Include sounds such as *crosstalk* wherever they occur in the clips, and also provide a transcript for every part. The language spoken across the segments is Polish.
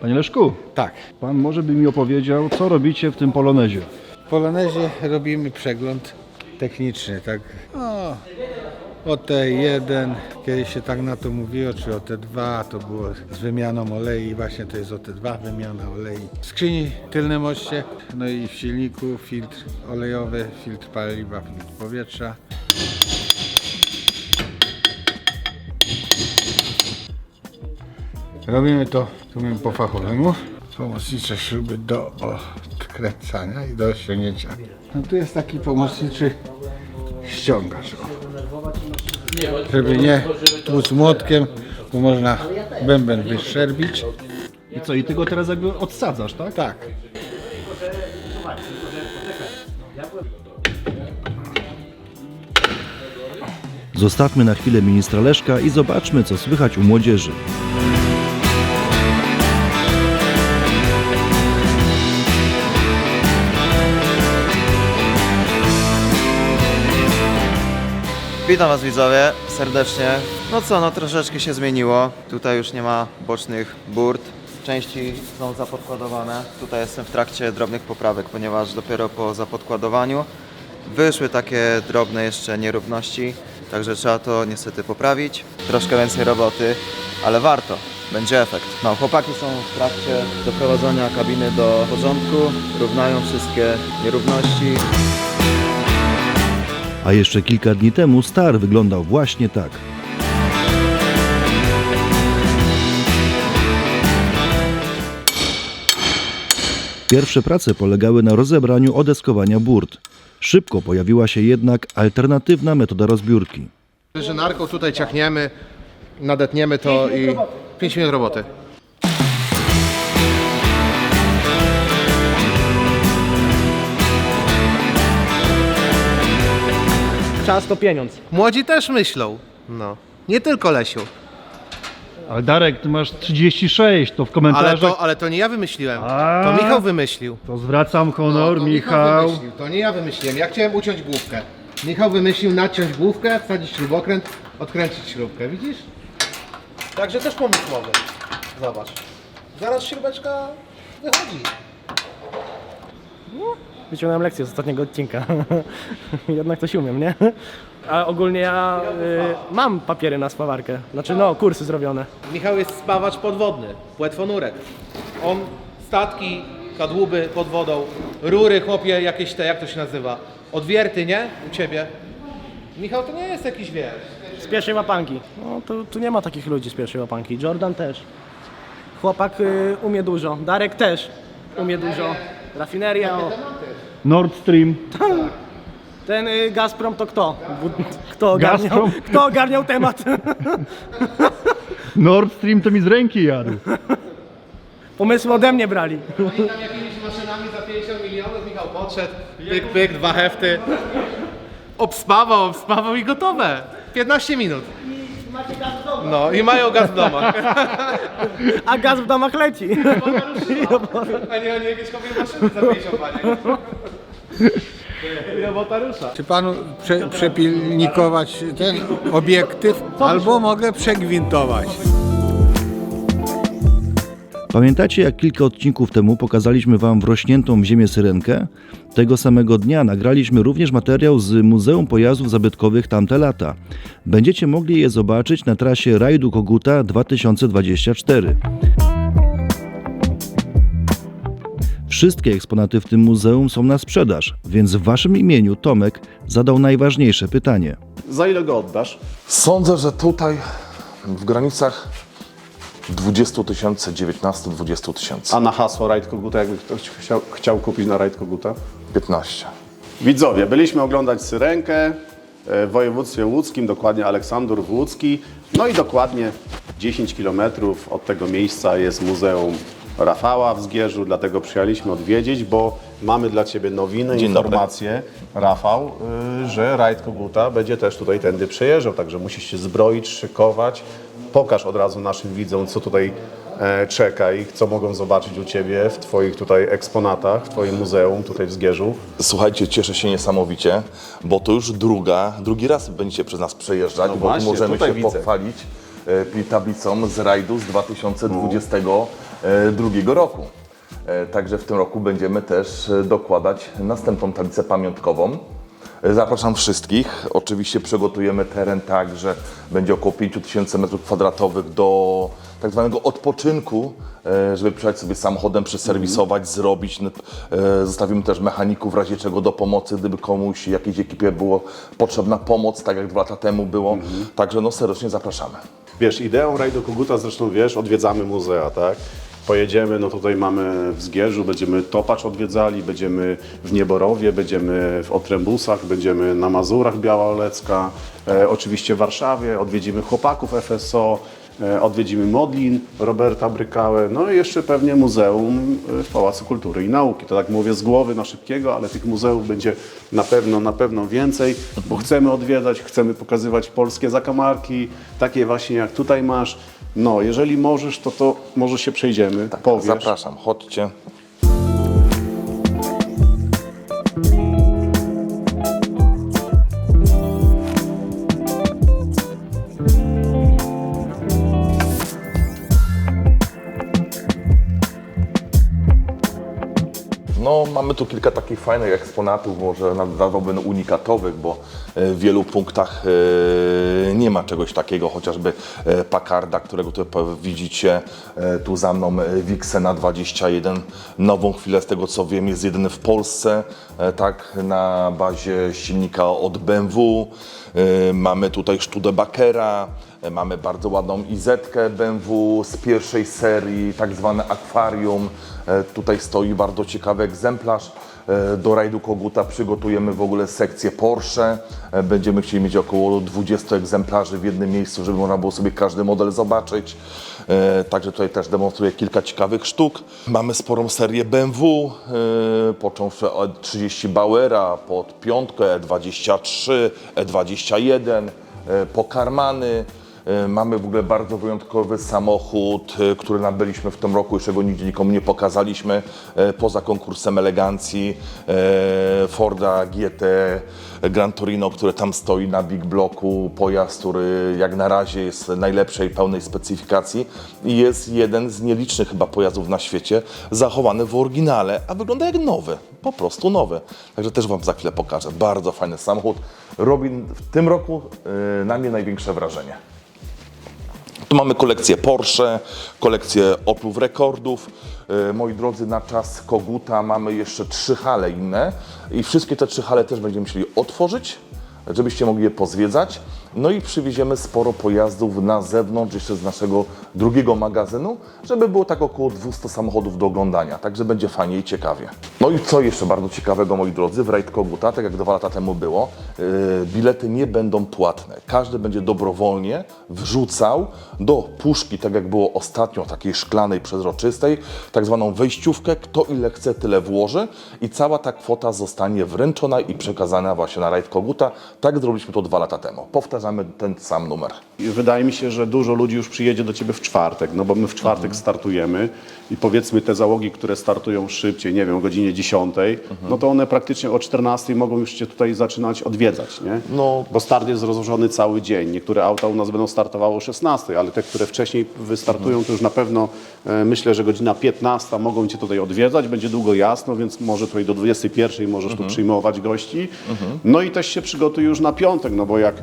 Panie Leszku, Tak. pan może by mi opowiedział, co robicie w tym polonezie? W Polonezie robimy przegląd techniczny, tak? O, OT1, kiedyś się tak na to mówiło, czy OT2, to było z wymianą olei, właśnie to jest OT2, wymiana olei. W skrzyni tylne moście, no i w silniku filtr olejowy, filtr paliwa, filtr powietrza. Robimy to, tu mówimy po fachowemu. Pomocnicze śruby do odkręcania i do ściągnięcia. No tu jest taki pomocniczy ściągacz. O. Żeby nie tłuc młotkiem, bo można bęben wyszczerbić. I co, i ty go teraz jakby odsadzasz, tak? Tak. Zostawmy na chwilę ministra Leszka i zobaczmy, co słychać u młodzieży. Witam Was widzowie serdecznie. No co, no troszeczkę się zmieniło. Tutaj już nie ma bocznych burt. Części są zapodkładowane. Tutaj jestem w trakcie drobnych poprawek, ponieważ dopiero po zapodkładowaniu wyszły takie drobne jeszcze nierówności. Także trzeba to niestety poprawić. Troszkę więcej roboty, ale warto. Będzie efekt. No, chłopaki są w trakcie doprowadzenia kabiny do porządku. Równają wszystkie nierówności. A jeszcze kilka dni temu Star wyglądał właśnie tak. Pierwsze prace polegały na rozebraniu odeskowania burt. Szybko pojawiła się jednak alternatywna metoda rozbiórki. Żynarką tutaj ciachniemy, nadetniemy to i 5 minut roboty. Czas to pieniądz. Młodzi też myślą. No. Nie tylko Lesiu. Ale Darek, ty masz 36, to w Ale komentarzach... to, ale to nie ja wymyśliłem. A. To Michał wymyślił. To zwracam honor, No, to Michał. wymyślił. To nie ja wymyśliłem. Ja chciałem uciąć główkę. Michał wymyślił naciąć główkę, wsadzić śrubokręt, odkręcić śrubkę. Widzisz? Także też pomysł mogę. Zobacz. Zaraz śrubeczka wychodzi. Wyciągnąłem lekcję z ostatniego odcinka. *laughs* Jednak coś umiem, nie? A ogólnie ja y, mam papiery na spawarkę. Znaczy no, kursy zrobione. Michał jest spawacz podwodny, płetwonurek. On statki, kadłuby pod wodą, rury, chłopie, jakieś te, jak to się nazywa? Odwierty, nie? U ciebie. Michał to nie jest jakiś, wiesz, Z pierwszej łapanki. No tu, tu nie ma takich ludzi z pierwszej łapanki. Jordan też. Chłopak y, umie dużo. Darek też umie dużo. Rafineria. O. Nord Stream. Ten y, Gazprom to kto? Bu- Kto ogarniał, Gazprom? kto ogarniał temat? *laughs* Nord Stream to mi z ręki jadł. Pomysły ode mnie brali. Oni tam jakimiś maszynami za 50 milionów, Michał podszedł, pyk, pyk, dwa hefty. Obspawał, obspawał i gotowe. 15 minut. No i mają gaz w domach. A gaz w domach leci. A nie, oni jakieś maszyny za 50 baniek. I robota rusza. Czy panu prze, przepilnikować ten obiektyw, albo mogę przegwintować. Pamiętacie, jak kilka odcinków temu pokazaliśmy Wam wrośniętą w ziemię syrenkę? Tego samego dnia nagraliśmy również materiał z Muzeum Pojazdów Zabytkowych tamte lata. Będziecie mogli je zobaczyć na trasie Rajdu Koguta 2024. Wszystkie eksponaty w tym muzeum są na sprzedaż, więc w Waszym imieniu Tomek zadał najważniejsze pytanie. Za ile go oddasz? Sądzę, że tutaj w granicach 20 tysięcy, 19-20 tysięcy. A na hasło Rajd Koguta, jakby ktoś chciał, chciał kupić na Rajd Koguta? 15. Widzowie, byliśmy oglądać Syrenkę e, w województwie łódzkim, dokładnie Aleksandrów Łódzki. No i dokładnie 10 km od tego miejsca jest Muzeum Rafała w Zgierzu, dlatego przyjechaliśmy odwiedzić, bo mamy dla Ciebie nowiny, Dzień informacje, Rafał, y, że Rajd Koguta będzie też tutaj tędy przejeżdżał, także musisz się zbroić, szykować. Pokaż od razu naszym widzom, co tutaj e, czeka i co mogą zobaczyć u Ciebie w Twoich tutaj eksponatach, w Twoim muzeum tutaj w Zgierzu. Słuchajcie, cieszę się niesamowicie, bo to już druga, drugi raz będziecie przez nas przejeżdżać, No bo właśnie, możemy tutaj się widzę. pochwalić e, tablicą z rajdu z 2020 2022 roku. E, Także w tym roku będziemy też e, dokładać następną tablicę pamiątkową. E, Zapraszam wszystkich. Oczywiście przygotujemy teren tak, że będzie około 5000 m2 do tak zwanego odpoczynku, żeby przyjechać sobie samochodem, przeserwisować, zrobić. N- e, Zostawimy też mechaników w razie czego do pomocy, gdyby komuś, jakiejś ekipie było potrzebna pomoc, tak jak dwa lata temu było. Także no serdecznie zapraszamy. Wiesz, ideą rajdu Koguta zresztą wiesz, odwiedzamy muzea, tak? Pojedziemy, no tutaj mamy w Zgierzu, będziemy Topacz odwiedzali, będziemy w Nieborowie, będziemy w Otrębusach, będziemy na Mazurach Białolecka, e, oczywiście w Warszawie, odwiedzimy chłopaków FSO, e, odwiedzimy Modlin Roberta Brykałę, no i jeszcze pewnie Muzeum e, w Pałacu Kultury i Nauki. To tak mówię z głowy na szybkiego, ale tych muzeów będzie na pewno, na pewno więcej, bo chcemy odwiedzać, chcemy pokazywać polskie zakamarki, takie właśnie jak tutaj masz. No, jeżeli możesz, to to może się przejdziemy, powiesz. Zapraszam, chodźcie. Mamy tu kilka takich fajnych eksponatów, może nazwałbym unikatowych, bo e, w wielu punktach e, nie ma czegoś takiego, chociażby e, Packarda, którego po- widzicie tu za mną, Vixena 21, nową chwilę z tego co wiem jest jedyny w Polsce, tak, na bazie silnika od BMW. Mamy tutaj Studebakera, mamy bardzo ładną izetkę BMW z pierwszej serii, tak zwane akwarium. E, Tutaj stoi bardzo ciekawy egzemplarz. E, Do rajdu Koguta przygotujemy w ogóle sekcję Porsche. E, Będziemy chcieli mieć około 20 egzemplarzy w jednym miejscu, żeby można było sobie każdy model zobaczyć. E, Także tutaj też demonstruję kilka ciekawych sztuk. Mamy sporą serię BMW, e, począwszy od 30 Bauera, pod piątkę E23, E21, e, po Karmany. E, Mamy w ogóle bardzo wyjątkowy samochód, e, który nabyliśmy w tym roku, jeszcze go nigdzie nikomu nie pokazaliśmy, e, poza konkursem elegancji e, Forda GT Gran Torino, które tam stoi na Big Blocku, pojazd, który jak na razie jest najlepszej, pełnej specyfikacji i jest jeden z nielicznych chyba pojazdów na świecie zachowany w oryginale, a wygląda jak nowy, po prostu nowy. Także też Wam za chwilę pokażę. Bardzo fajny samochód. Robi w tym roku e, na mnie największe wrażenie. Tu mamy kolekcję Porsche, kolekcję Opłów rekordów. E, Moi drodzy, na czas Koguta mamy jeszcze trzy hale inne i wszystkie te trzy hale też będziemy musieli otworzyć, żebyście mogli je pozwiedzać. No i przywieziemy sporo pojazdów na zewnątrz, jeszcze z naszego drugiego magazynu, żeby było tak około 200 samochodów do oglądania, także będzie fajnie i ciekawie. No i co jeszcze bardzo ciekawego, moi drodzy, w Rajd Koguta, tak jak dwa lata temu było, yy, bilety nie będą płatne. Każdy będzie dobrowolnie wrzucał do puszki, tak jak było ostatnio, takiej szklanej, przezroczystej, tak zwaną wejściówkę, kto ile chce, tyle włoży i cała ta kwota zostanie wręczona i przekazana właśnie na Rajd Koguta. Tak zrobiliśmy to dwa lata temu. Powtarzamy ten sam numer. I Wydaje mi się, że dużo ludzi już przyjedzie do Ciebie w czwartek, no bo my w czwartek startujemy i powiedzmy te załogi, które startują szybciej, nie wiem, o godzinie 10, no to one praktycznie o 14 mogą już Cię tutaj zaczynać odwiedzać, nie? No. Bo start jest rozłożony cały dzień. Niektóre auta u nas będą startowały o 16, ale te, które wcześniej wystartują, to już na pewno e, myślę, że godzina 15 mogą Cię tutaj odwiedzać, będzie długo jasno, więc może tutaj do 21 możesz tu przyjmować gości. No i też się przygotuj już na piątek, no bo jak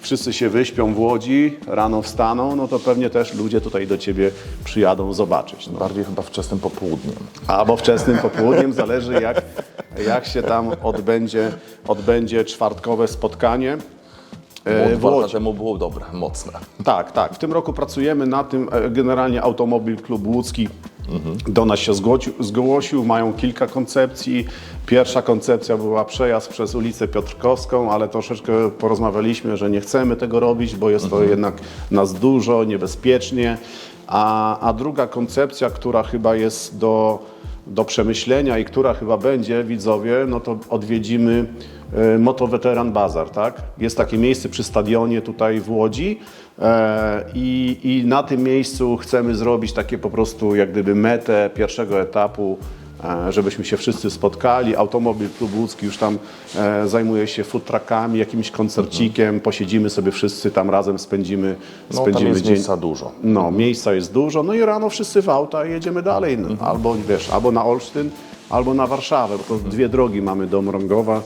wszyscy się wyśpią w Łodzi, rano wstaną, no to pewnie też ludzie tutaj do Ciebie przyjadą zobaczyć. No. Bardziej chyba wczesnym popołudniem. Albo wczesnym popołudniem, zależy jak, jak się tam odbędzie, odbędzie czwartkowe spotkanie. dwa lata temu było dobre, mocne. Tak, tak. W tym roku pracujemy na tym. e, Generalnie Automobil Klub Łódzki do nas się zgłosił, zgłosił. Mają kilka koncepcji. Pierwsza koncepcja była przejazd przez ulicę Piotrkowską, ale troszeczkę porozmawialiśmy, że nie chcemy tego robić, bo jest to jednak nas dużo, niebezpiecznie. A, a druga koncepcja, która chyba jest do, do przemyślenia i która chyba będzie, widzowie, no to odwiedzimy e, Motoweteran Bazar, tak? Jest takie miejsce przy stadionie tutaj w Łodzi e, i, i na tym miejscu chcemy zrobić takie po prostu jak gdyby metę pierwszego etapu e, żebyśmy się wszyscy spotkali. Automobil Klub Łódzki już tam e, zajmuje się food truckami, jakimś koncercikiem, posiedzimy sobie wszyscy tam razem, spędzimy, No, tam spędzimy jest dzień. miejsca dużo. No, miejsca jest dużo, no i rano wszyscy w auta i jedziemy dalej. No, Albo wiesz, albo na Olsztyn, albo na Warszawę, bo to dwie drogi mamy do Mrągowa.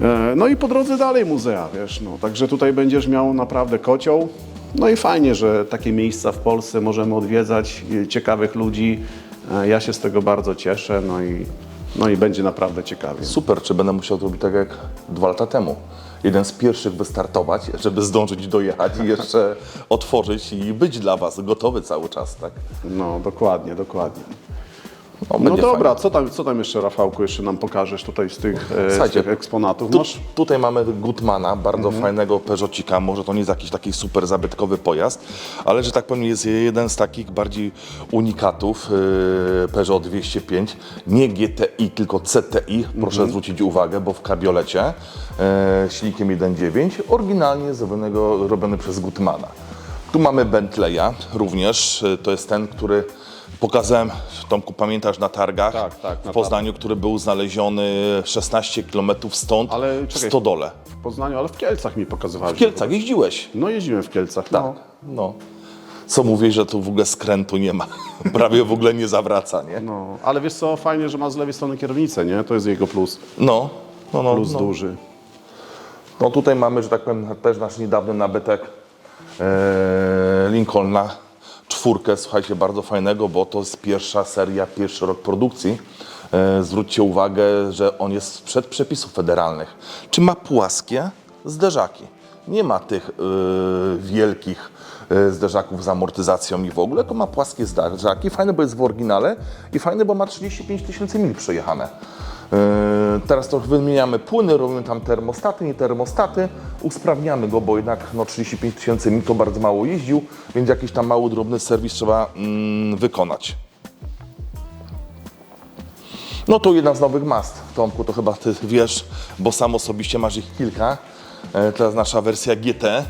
E, No i po drodze dalej muzea, wiesz, no. Także tutaj będziesz miał naprawdę kocioł. No i fajnie, że takie miejsca w Polsce możemy odwiedzać, e, ciekawych ludzi. E, Ja się z tego bardzo cieszę, no i, no i będzie naprawdę ciekawie. Super, czy będę musiał zrobić tak jak dwa lata temu? Jeden z pierwszych wystartować, żeby zdążyć dojechać i jeszcze *laughs* otworzyć i być dla Was gotowy cały czas, tak? No, dokładnie, dokładnie. No, No będzie dobra, fajnie. co tam, co tam jeszcze, Rafałku, jeszcze nam pokażesz tutaj z tych, e, z Słuchajcie, tych eksponatów? Tu, tutaj mamy Gutmana, bardzo fajnego Peugeotika. Może to nie jest jakiś taki super zabytkowy pojazd, ale że tak powiem jest jeden z takich bardziej unikatów yy, Peugeot 205. Nie GTI, tylko CTI. Proszę zwrócić uwagę, bo w kabriolecie yy, silnikiem 1.9 oryginalnie zrobionego, robiony przez Gutmana. Tu mamy Bentleya również. To jest ten, który pokazałem, Tomku, pamiętasz na targach Tak, tak, na w Poznaniu, który był znaleziony 16 km stąd Ale w czekaj. Stodole. W Poznaniu, ale w Kielcach mi pokazywałeś. W Kielcach jeździłeś. No jeździłem w Kielcach, Tak. no. No. Co mówię, że tu w ogóle skrętu nie ma. *laughs* Prawie w ogóle nie zawraca, nie? no. Ale wiesz co, fajnie, że ma z lewej strony kierownicę, nie? To jest jego plus, No. No, no, plus no. duży. no tutaj mamy, że tak powiem, też nasz niedawny nabytek e, Lincolna. Czwórkę, słuchajcie, bardzo fajnego, bo to jest pierwsza seria, pierwszy rok produkcji. E, zwróćcie uwagę, że on jest sprzed przepisów federalnych. Czy ma płaskie zderzaki? Nie ma tych e, wielkich e, zderzaków z amortyzacją i w ogóle, tylko ma płaskie zderzaki. Fajne, bo jest w oryginale i fajne, bo ma 35 tysięcy mil przejechane. Yy, Teraz to wymieniamy płyny, robimy tam termostaty, nie termostaty, usprawniamy go, bo jednak no, 35 tysięcy mil to bardzo mało jeździł, więc jakiś tam mały, drobny serwis trzeba mm, wykonać. No to jedna z nowych mast. Tomku, to chyba Ty wiesz, bo sam osobiście masz ich kilka. E, Teraz nasza wersja GT.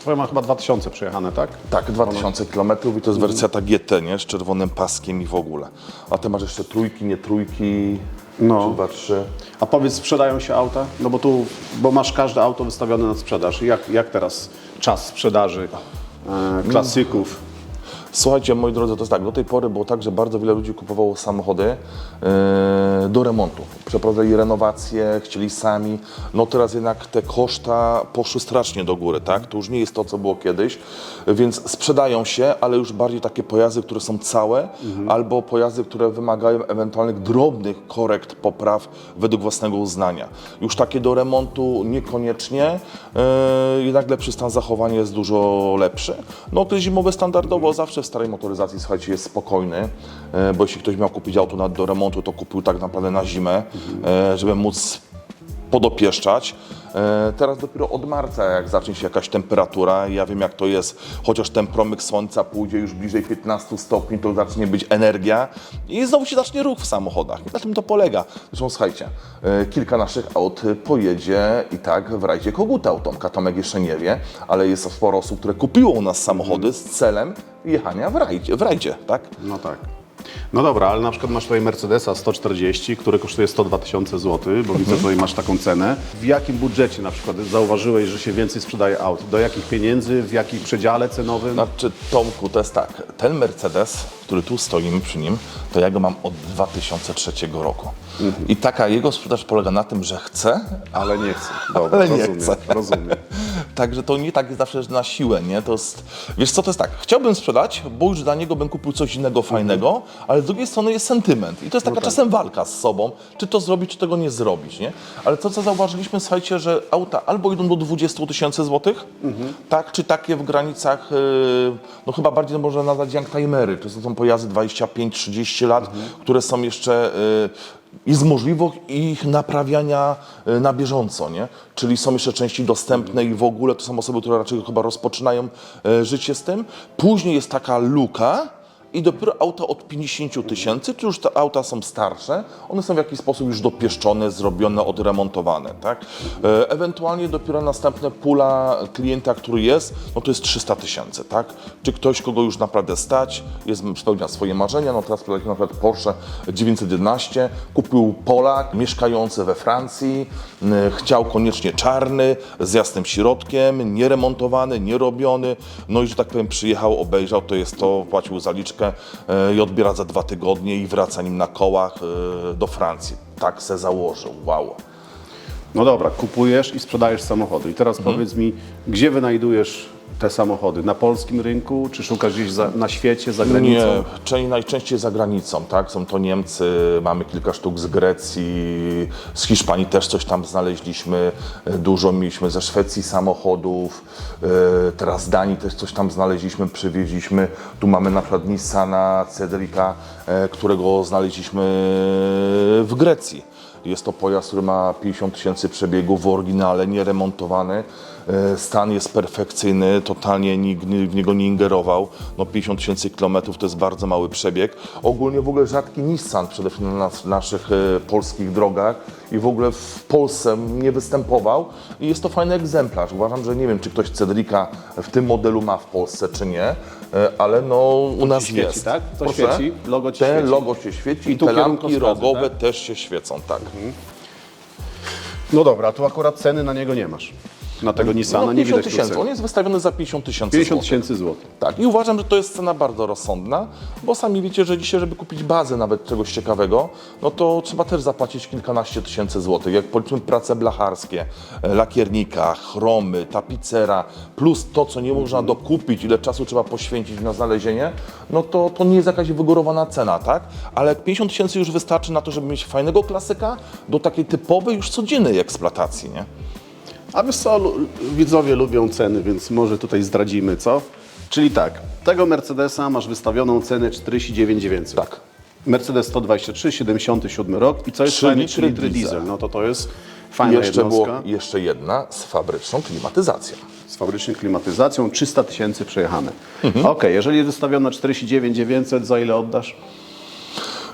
Twoja ma chyba 2000 przejechane, tak? Tak, 2000 km i to jest wersja ta GT, nie? Z czerwonym paskiem i w ogóle. A Ty masz jeszcze trójki, nie trójki, No. czy dwa, trzy. A powiedz, sprzedają się auta? No bo tu, bo masz każde auto wystawione na sprzedaż. Jak, jak teraz czas sprzedaży e, klasyków? Słuchajcie, moi drodzy, to jest tak, do tej pory było tak, że bardzo wiele ludzi kupowało samochody e, do remontu. Przeprowadzali renowacje, chcieli sami. No teraz jednak te koszta poszły strasznie do góry, tak? To już nie jest to, co było kiedyś, więc sprzedają się, ale już bardziej takie pojazdy, które są całe, albo pojazdy, które wymagają ewentualnych drobnych korekt, popraw według własnego uznania. Już takie do remontu niekoniecznie, e, jednak lepszy stan zachowania jest dużo lepszy. No te zimowe standardowo zawsze starej motoryzacji, słuchajcie, jest spokojny, e, bo jeśli ktoś miał kupić auto do remontu, to kupił tak naprawdę na zimę, e, żeby móc podopieszczać. E, Teraz dopiero od marca, jak zacznie się jakaś temperatura, ja wiem jak to jest, chociaż ten promyk słońca pójdzie już bliżej 15 stopni, to zacznie być energia i znowu się zacznie ruch w samochodach. I na tym to polega. Zresztą słuchajcie, e, kilka naszych aut pojedzie i tak w rajdzie koguta Tomka. Tomek jeszcze nie wie, ale jest sporo osób, które kupiło u nas samochody z celem jechania w rajdzie, w rajdzie tak? No tak. No dobra, ale na przykład masz tutaj Mercedesa 140, który kosztuje 102 tysiące złotych, bo widzę tutaj masz taką cenę. W jakim budżecie na przykład zauważyłeś, że się więcej sprzedaje aut? Do jakich pieniędzy, w jakim przedziale cenowym? Znaczy, Tomku, to jest tak. Ten Mercedes, który tu stoimy przy nim, to ja go mam od 2003 roku. I taka jego sprzedaż polega na tym, że chcę, Ale nie chcę. *laughs* Dobra, ale nie rozumiem, chcę. rozumiem. Także to nie tak jest zawsze na siłę, nie? To jest, wiesz co, to jest tak, chciałbym sprzedać, bo już dla niego bym kupił coś innego fajnego, ale z drugiej strony jest sentyment i to jest taka czasem walka z sobą, czy to zrobić, czy tego nie zrobić, nie? Ale to, co zauważyliśmy, słuchajcie, że auta albo idą do 20 tysięcy złotych, tak, czy takie w granicach, yy, no chyba bardziej można nazwać youngtimery, to są pojazdy 25-30 lat, które są jeszcze... Jest możliwość ich naprawiania e, na bieżąco, nie? Czyli są jeszcze części dostępne i w ogóle to są osoby, które raczej chyba rozpoczynają e, życie z tym. Później jest taka luka i dopiero auta od 50 tysięcy, czy już te auta są starsze, one są w jakiś sposób już dopieszczone, zrobione, odremontowane, tak? E, Ewentualnie dopiero następna pula klienta, który jest, no to jest 300 tysięcy, tak? Czy ktoś, kogo już naprawdę stać, jest, spełnia swoje marzenia, no teraz taki na przykład Porsche 911, kupił Polak mieszkający we Francji, chciał koniecznie czarny, z jasnym środkiem, nieremontowany, nierobiony, no i że tak powiem przyjechał, obejrzał, to jest to, płacił zaliczkę e, i odbiera za dwa tygodnie i wraca nim na kołach e, do Francji. Tak se założył, wow. No dobra, kupujesz i sprzedajesz samochody. I teraz powiedz mi, gdzie wynajdujesz te samochody? Na polskim rynku, czy szukasz gdzieś za, na świecie, za granicą? Nie, czyli najczęściej za granicą, tak? Są to Niemcy, mamy kilka sztuk z Grecji, z Hiszpanii też coś tam znaleźliśmy, e, dużo mieliśmy ze Szwecji samochodów, e, teraz z Danii też coś tam znaleźliśmy, przywieźliśmy. Tu mamy na przykład Nissana Cedrica, e, którego znaleźliśmy w Grecji. Jest to pojazd, który ma 50 tysięcy przebiegów w oryginale, nieremontowany. E, Stan jest perfekcyjny, totalnie nikt w niego nie ingerował. No 50 tysięcy kilometrów to jest bardzo mały przebieg. Ogólnie w ogóle rzadki Nissan przede wszystkim na nas, naszych e, polskich drogach i w ogóle w Polsce nie występował. I jest to fajny egzemplarz. Uważam, że nie wiem, czy ktoś Cedrika w tym modelu ma w Polsce, czy nie, e, ale no u nas świeci, jest. tak? To Proszę? świeci? Logo ci Te świeci? logo się świeci I te lampki rogowe tak? też się świecą, tak. No dobra, tu akurat ceny na niego nie masz. Na tego Nissana No, nie 50 widać tysięcy. On jest wystawiony za 50 tysięcy 50 złotych. tysięcy złotych. Tak, i uważam, że to jest cena bardzo rozsądna, bo sami wiecie, że dzisiaj, żeby kupić bazę nawet czegoś ciekawego, no to trzeba też zapłacić kilkanaście tysięcy złotych. Jak policzymy prace blacharskie, e, lakiernika, chromy, tapicera, plus to, co nie można dokupić, ile czasu trzeba poświęcić na znalezienie, no to, to nie jest jakaś wygórowana cena, tak? Ale jak 50 tysięcy już wystarczy na to, żeby mieć fajnego klasyka do takiej typowej, już codziennej eksploatacji, nie? A wiesz co, widzowie lubią ceny, więc może tutaj zdradzimy, co? Czyli tak, tego Mercedesa masz wystawioną cenę 49 900. Tak. Mercedes 123, 77 rok i co jest Trzy fajne, litry 3 litry diesel. diesel. No to to jest I fajna jeszcze było jednostka jeszcze jedna z fabryczną klimatyzacją. z fabryczną klimatyzacją, 300 tysięcy przejechane. Mhm. Okej, jeżeli jest wystawiona 49 900, za ile oddasz?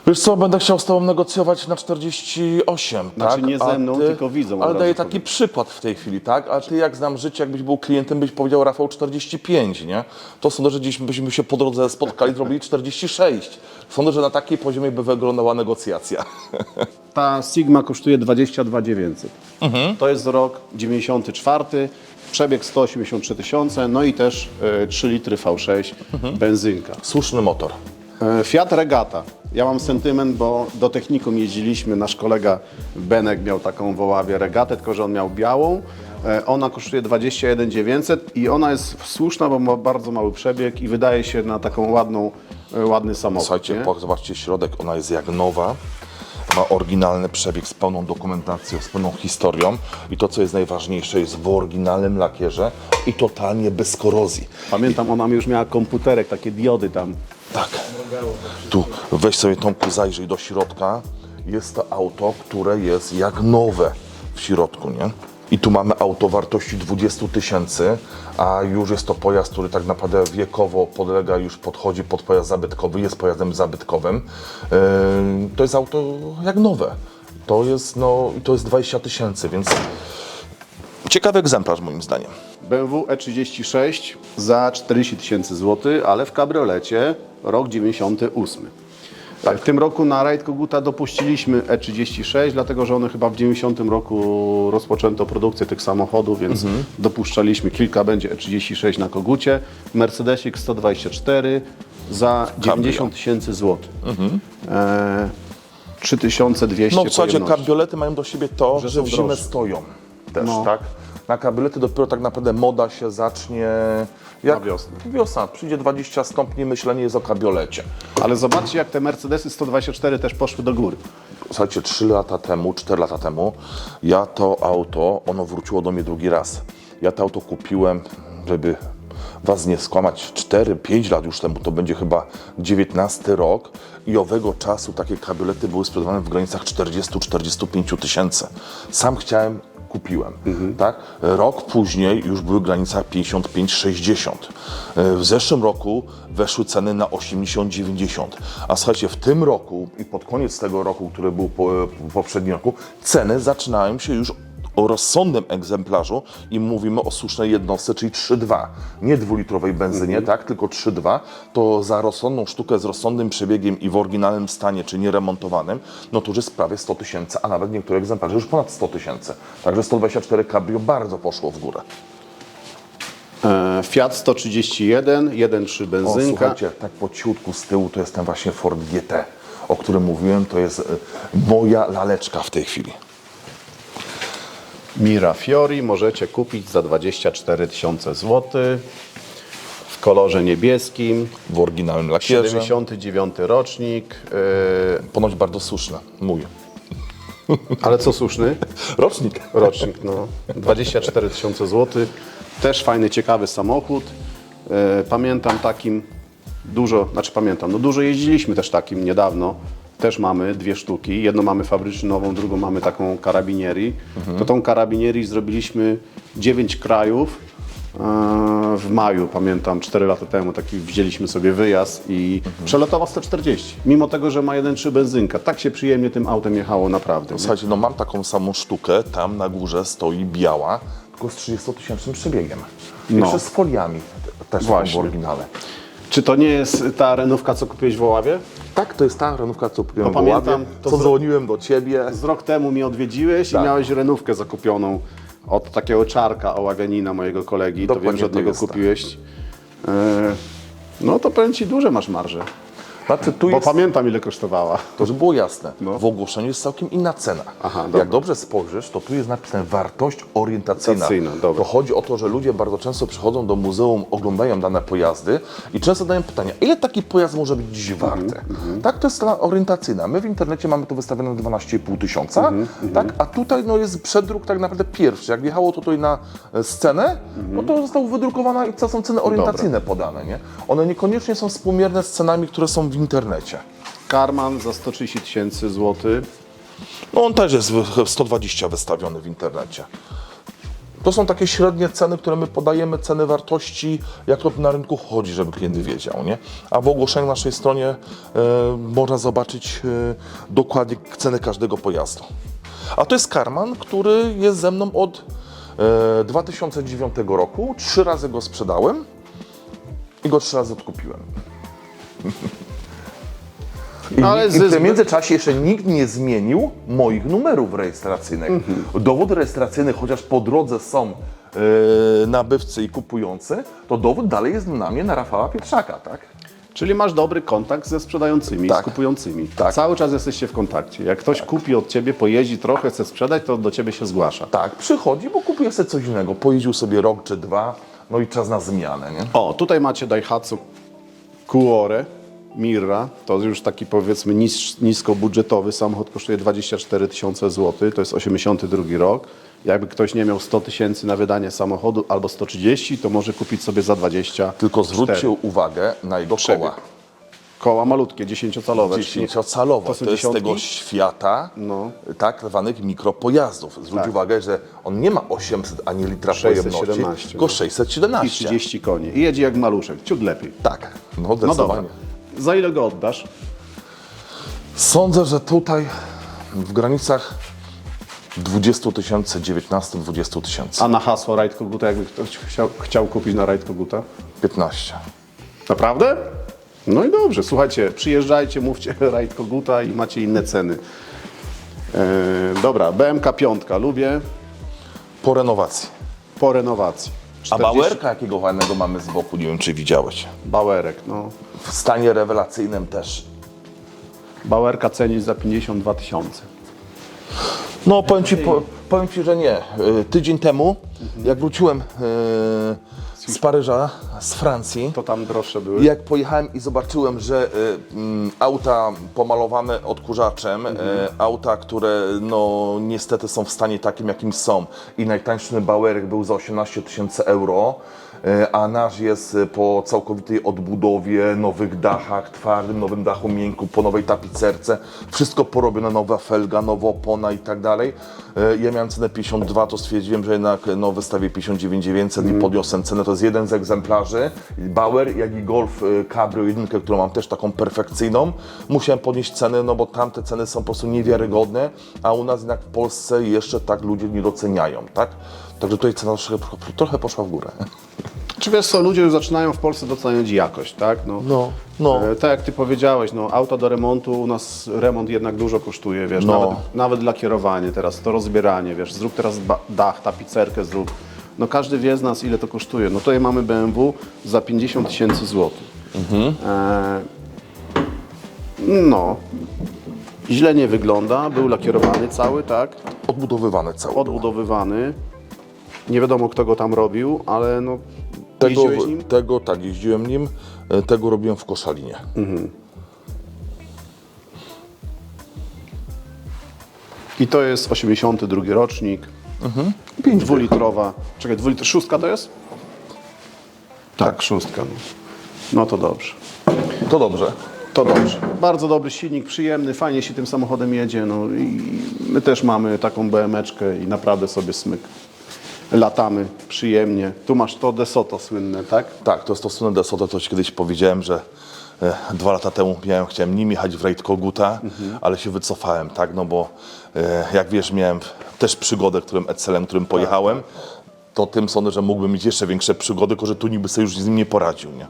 Wiesz co, będę chciał z Tobą negocjować na 48, Znaczy tak? nie ze A mną, tylko widzom od Ale razu daję taki powiem. przykład w tej chwili, tak? A Ty jak znam życie, jakbyś był klientem, byś powiedział Rafał 45, nie? To sądzę, że gdzieś byśmy się po drodze spotkali, zrobili 46. Sądzę, że na takiej poziomie by wyglądała negocjacja. *laughs* Ta Sigma kosztuje 22 900. Mhm. To jest rok 94, przebieg 183 tysiące, no i też e, 3 litry V6 Mhm. benzynka. Słuszny motor. E, Fiat Regata. Ja mam sentyment, bo do technikum jeździliśmy, nasz kolega Benek miał taką w Oławie regatę, tylko że on miał białą. E, Ona kosztuje 21 900 i ona jest słuszna, bo ma bardzo mały przebieg i wydaje się na taką ładną, e, ładny samochód. Słuchajcie, nie? po- zobaczcie środek, ona jest jak nowa. Ma oryginalny przebieg z pełną dokumentacją, z pełną historią i to, co jest najważniejsze, jest w oryginalnym lakierze i totalnie bez korozji. Pamiętam, ona już miała komputerek, takie diody tam. Tak. Tu weź sobie Tomku, zajrzyj do środka. Jest to auto, które jest jak nowe w środku, nie? I tu mamy auto wartości 20 tysięcy, a już jest to pojazd, który tak naprawdę wiekowo podlega, już podchodzi pod pojazd zabytkowy, jest pojazdem zabytkowym. Yy, to jest auto jak nowe. To jest, no, to jest 20 tysięcy, więc ciekawy egzemplarz moim zdaniem. BMW E36 za 40 tysięcy złotych, ale w kabriolecie rok 98. Tak. W tym roku na Raid Koguta dopuściliśmy E36, dlatego że one chyba w 90 roku rozpoczęto produkcję tych samochodów, więc dopuszczaliśmy kilka będzie E36 na Kogucie. Mercedesik 124 za 90 tysięcy złotych. E, 3200 No słuchajcie, pojemności. kabriolety mają do siebie to, Że że, w zimę droższe. stoją też, No. tak? Na kabriolety dopiero tak naprawdę moda się zacznie jak Na wiosnę. Wiosna, przyjdzie 20 stopni, myślenie jest o kabriolecie. Ale zobaczcie, jak te Mercedesy 124 też poszły do góry. Słuchajcie, 3 lata temu, 4 lata temu, ja to auto, ono wróciło do mnie drugi raz. Ja to auto kupiłem, żeby was nie skłamać, 4-5 lat już temu, to będzie chyba 19 rok i owego czasu takie kabriolety były sprzedawane w granicach 40-45 tysięcy. Sam chciałem kupiłem. Tak? Rok później już były granice 55-60. E, W zeszłym roku weszły ceny na 80-90. A słuchajcie, w tym roku i pod koniec tego roku, który był po, po poprzednim roku, ceny zaczynają się już o rozsądnym egzemplarzu i mówimy o słusznej jednostce, czyli 3,2. Nie dwulitrowej benzynie, tak, tylko 3,2. To za rozsądną sztukę z rozsądnym przebiegiem i w oryginalnym stanie, czy nieremontowanym, no to już jest prawie 100 tysięcy, a nawet niektóre egzemplarze już ponad 100 tysięcy. Także 124 Cabrio bardzo poszło w górę. E, Fiat 131, 1.3 O, benzynka. słuchajcie, tak po ciutku z tyłu to jest ten właśnie Ford GT, o którym mówiłem, to jest e, moja laleczka w tej chwili. Mira Fiori możecie kupić za 24 tysiące złotych w kolorze niebieskim. W oryginalnym lakierze. 79 rocznik. e, Ponoć bardzo słuszne, mój. ale co słuszny? *laughs* Rocznik. Rocznik, no. 24 tysiące złotych. Też fajny, ciekawy samochód. E, Pamiętam takim dużo, znaczy pamiętam, no dużo jeździliśmy też takim niedawno. Też mamy dwie sztuki. Jedną mamy fabryczną, drugą mamy taką karabinieri. To tą karabinieri zrobiliśmy 9 krajów e, w maju, pamiętam, 4 lata temu. Taki wzięliśmy sobie wyjazd i przelatował 140. Mimo tego, że ma 1.3 benzynka. Tak się przyjemnie tym autem jechało naprawdę. nie? Słuchajcie, no mam taką samą sztukę, tam na górze stoi biała, tylko z 30-tysięcznym przebiegiem. No. Jeszcze z foliami też Właśnie. w oryginale. Czy to nie jest ta renówka, co kupiłeś w Oławie? Tak, to jest ta renówka, co kupiłem No w Oławie, pamiętam, to co z- dzwoniłem do Ciebie. Z rok temu mi odwiedziłeś Tak. i miałeś renówkę zakupioną od takiego czarka Oławianina, mojego kolegi. to Dokładnie wiem, że od to niego jest tak. kupiłeś. E, no to powiem Ci, duże masz marże. Znaczy, tu Bo jest, pamiętam, ile kosztowała. to żeby było jasne, No. w ogłoszeniu jest całkiem inna cena. Aha, dobra. Jak dobrze spojrzysz, to tu jest napisane wartość orientacyjna. Orientacyjna, dobra. To chodzi o to, że ludzie bardzo często przychodzą do muzeum, oglądają dane pojazdy i często zadają pytania, ile taki pojazd może być dziś Mhm, warty? Tak, to jest cena orientacyjna. My w internecie mamy to wystawione na 12,5 tysiąca, Mhm, tak? a tutaj no, jest przedruk tak naprawdę pierwszy. Jak wjechało to tutaj na e, scenę, no to zostało wydrukowane i co są ceny orientacyjne podane. Nie? One niekoniecznie są współmierne z cenami, które są w internecie. Karman za 130 tysięcy złotych. No on też jest w- 120 wystawiony w internecie. To są takie średnie ceny, które my podajemy, ceny wartości, jak to na rynku chodzi, żeby klient wiedział, nie? A w ogłoszeniu na naszej stronie e, można zobaczyć e, dokładnie cenę każdego pojazdu. A to jest Karman, który jest ze mną od e, 2009 roku. Trzy razy go sprzedałem i go trzy razy odkupiłem. *laughs* I, Ale i w tym międzyczasie jeszcze nikt nie zmienił moich numerów rejestracyjnych. Dowód rejestracyjny, chociaż po drodze są e, nabywcy i kupujący, to dowód dalej jest na mnie, na Rafała Pietrzaka, tak? Czyli masz dobry kontakt ze sprzedającymi, Tak. z kupującymi. Tak. Cały czas jesteście w kontakcie. Jak ktoś kupi od Ciebie, pojeździ trochę, chce sprzedać, to do Ciebie się zgłasza. Tak, przychodzi, bo kupuje sobie coś innego. Pojeździł sobie rok czy dwa, no i czas na zmianę, nie? O, tutaj macie Daihatsu Kuore Mirra. To już taki powiedzmy nis, niskobudżetowy samochód, kosztuje 24 tysiące złotych. To jest 82 rok. Jakby ktoś nie miał 100 tysięcy na wydanie samochodu albo 130, to może kupić sobie za 20. Tylko zwróćcie uwagę na jego Przebieg. koła. Koła malutkie, 10-calowe. 10-calowe. To To jest dziesiątki? tego świata No. tak zwanych mikropojazdów. Zwróć Tak. uwagę, że on nie ma 800 ani litra 617, pojemności, tylko no. 617. I 30 koni. I jedzie jak maluszek, ciut lepiej. Tak, no No dobra. Za ile go oddasz? Sądzę, że tutaj w granicach 20 tysięcy, 19-20 tysięcy. A na hasło Rajd Koguta, jakby ktoś chciał, chciał kupić na Rajd Koguta? 15. Naprawdę? No i dobrze, słuchajcie, przyjeżdżajcie, mówcie *laughs* Rajd Koguta i macie inne ceny. E, dobra, BMK 5 lubię Po renowacji. po renowacji. A 40 Bauerka jakiego ładnego mamy z boku, nie wiem czy widziałeś. Bauerek, no. W stanie rewelacyjnym też. Bauerka ceni za 52 tysiące. No powiem ci, po, powiem ci, że nie. Y, Tydzień temu, jak wróciłem y, z Paryża, z Francji, To tam droższe były. jak pojechałem i zobaczyłem, że y, mm, auta pomalowane odkurzaczem, y, auta, które no niestety są w stanie takim, jakim są i najtańszy Bauerek był za 18 tysięcy euro, e, a nasz jest e, po całkowitej odbudowie, nowych dachach, twardym, nowym dachu miękku, po nowej tapicerce, wszystko porobione, nowa felga, nowa opona i tak dalej. E, Ja miałem cenę 52, to stwierdziłem, że jednak no, wystawię 59 900 i podniosłem cenę. To jest jeden z egzemplarzy, Bauer, jak i Golf e, Cabrio 1, którą mam też taką perfekcyjną. Musiałem podnieść ceny, no bo tamte ceny są po prostu niewiarygodne, a u nas jednak w Polsce jeszcze tak ludzie nie doceniają, tak? Także tutaj cena trochę, trochę poszła w górę. Czy wiesz co, ludzie już zaczynają w Polsce doceniać jakość, tak? No, No, no. E, tak jak ty powiedziałeś, no, auta do remontu, u nas remont jednak dużo kosztuje, wiesz, No. nawet, nawet lakierowanie teraz, to rozbieranie, wiesz, zrób teraz dach, tapicerkę zrób. No każdy wie z nas, ile to kosztuje. No tutaj mamy BMW za 50 tysięcy złotych. E, no, źle nie wygląda, był lakierowany cały, tak? Odbudowywane całe. Odbudowywany. Nie wiadomo, kto go tam robił, ale no, Tego, jeździłeś nim? tego tak, jeździłem nim, e, tego robiłem w Koszalinie. I to jest 82 rocznik. Mhm. Dwulitrowa. Czekaj, dwulitr, szóstka to jest? Tak, szóstka. No. no to dobrze. To dobrze. To dobrze. Bardzo dobry silnik, przyjemny, fajnie się tym samochodem jedzie. No i my też mamy taką BM-eczkę i naprawdę sobie smyk. Latamy przyjemnie. Tu masz to Desoto słynne, tak? Tak, to jest to Sunne Desoto, to ci kiedyś powiedziałem, że e, dwa lata temu miałem, chciałem nim jechać w rajd Koguta, ale się wycofałem, tak, no bo e, jak wiesz, miałem też przygodę, którym Excelem, którym pojechałem, to tym sądzę, że mógłbym mieć jeszcze większe przygody, tylko że tu niby sobie już z nim nie poradził, nie?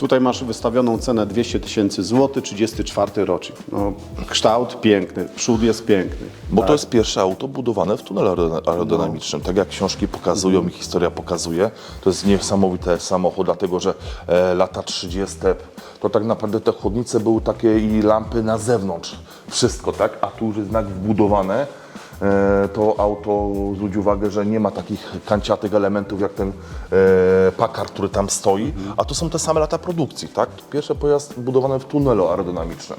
Tutaj masz wystawioną cenę 200 tysięcy złotych, 34 rocznik. No, kształt piękny, przód jest piękny. Bo to jest pierwsze auto budowane w tunelu aerodyna- aerodynamicznym. Tak jak książki pokazują i historia pokazuje, to jest niesamowity samochód, dlatego że e, lata 30. to tak naprawdę te chłodnice były takie i lampy na zewnątrz. Wszystko, tak? A tu już jest jednak wbudowane. E, to auto zwróć uwagę, że nie ma takich kanciatych elementów jak ten e, Packard, który tam stoi, a to są te same lata produkcji, tak? Pierwszy pojazd budowany w tunelu aerodynamicznym.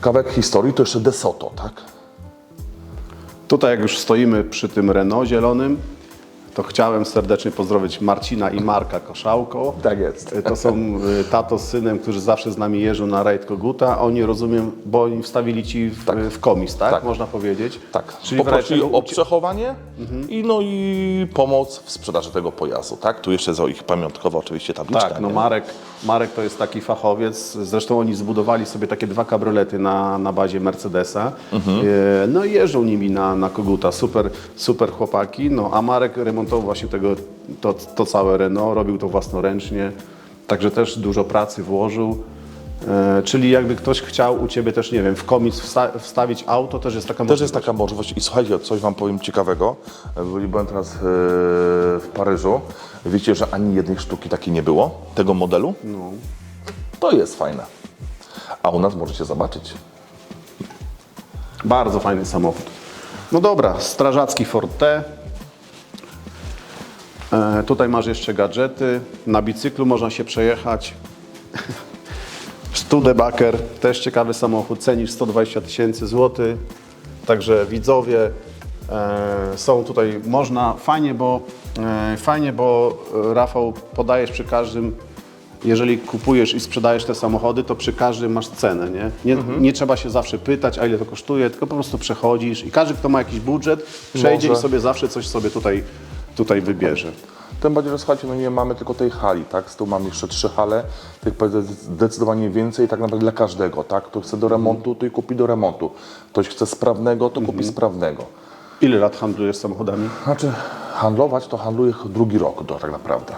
Kawałek historii to jeszcze DeSoto, tak? Tutaj jak już stoimy przy tym Renault zielonym, to chciałem serdecznie pozdrowić Marcina i Marka Koszałko. Tak jest. To są y, tato z synem, którzy zawsze z nami jeżdżą na rajd Koguta. Oni rozumiem, bo oni wstawili ci w, Tak. w komis, tak? Tak. Można powiedzieć. Tak, Czyli poprosili o przechowanie i no i pomoc w sprzedaży tego pojazdu, tak? Tu jeszcze za ich pamiątkowo oczywiście tabliczka. Tak, no nie? Marek, Marek to jest taki fachowiec. Zresztą oni zbudowali sobie takie dwa kabriolety na, na bazie Mercedesa. Mhm. E, No i jeżdżą nimi na, na Koguta. Super, super chłopaki. No, a Marek remontował właśnie tego, to, to całe Renault, robił to własnoręcznie. Także też dużo pracy włożył. E, czyli jakby ktoś chciał u Ciebie też, nie wiem, w komis wsta- wstawić auto, też jest taka Też jest taka możliwość. I słuchajcie, coś Wam powiem ciekawego. Byli- Byłem teraz e, w Paryżu. Wiecie, że ani jednej sztuki takiej nie było, tego modelu? No. To jest fajne. A u nas możecie zobaczyć. Bardzo fajny samochód. No dobra, strażacki Ford T. E, tutaj masz jeszcze gadżety. Na bicyklu można się przejechać. *laughs* Studebaker, też ciekawy samochód. Cenisz 120 tysięcy złotych. Także widzowie e, są tutaj, można, fajnie, bo fajnie, bo e, Rafał podajesz przy każdym jeżeli kupujesz i sprzedajesz te samochody, to przy każdym masz cenę, nie? Nie, nie trzeba się zawsze pytać, a ile to kosztuje, tylko po prostu przechodzisz i każdy, kto ma jakiś budżet, przejdzie Może. i sobie zawsze coś sobie tutaj, tutaj wybierze. Tym bardziej, że słuchajcie, no nie mamy tylko tej hali, tak? Z tu mamy jeszcze trzy hale, tych zdecydowanie więcej, tak naprawdę dla każdego, tak? Kto chce do remontu, to i kupi do remontu. Ktoś chce sprawnego, to kupi sprawnego. Ile lat handlujesz samochodami? Znaczy, handlować to handluję drugi rok to tak naprawdę.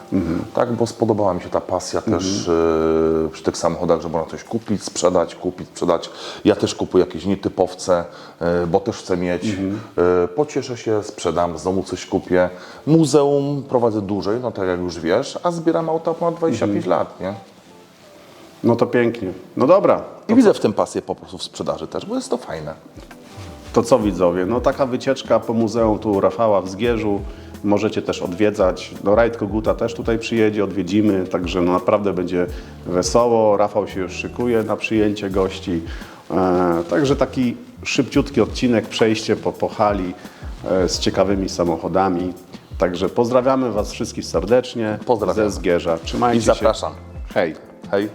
Tak, bo spodobała mi się ta pasja też e, przy tych samochodach, że można coś kupić, sprzedać, kupić, sprzedać. Ja też kupuję jakieś nietypowce, e, bo też chcę mieć. E, pocieszę się, sprzedam, znowu coś kupię. Muzeum prowadzę dłużej, no tak jak już wiesz, a zbieram auta ponad 25 lat, nie? No to pięknie. No dobra, I widzę w tym pasję po prostu w sprzedaży też, bo jest to fajne. To co widzowie? No taka wycieczka po muzeum tu Rafała w Zgierzu. Możecie też odwiedzać. Do Rajd Koguta też tutaj przyjedzie, odwiedzimy, także no naprawdę będzie wesoło. Rafał się już szykuje na przyjęcie gości. E, także taki szybciutki odcinek, przejście po, po hali e, z ciekawymi samochodami. Także pozdrawiamy Was wszystkich serdecznie Pozdrawiam. ze Zgierza. Trzymajcie I zapraszam. się. Hej. Hej.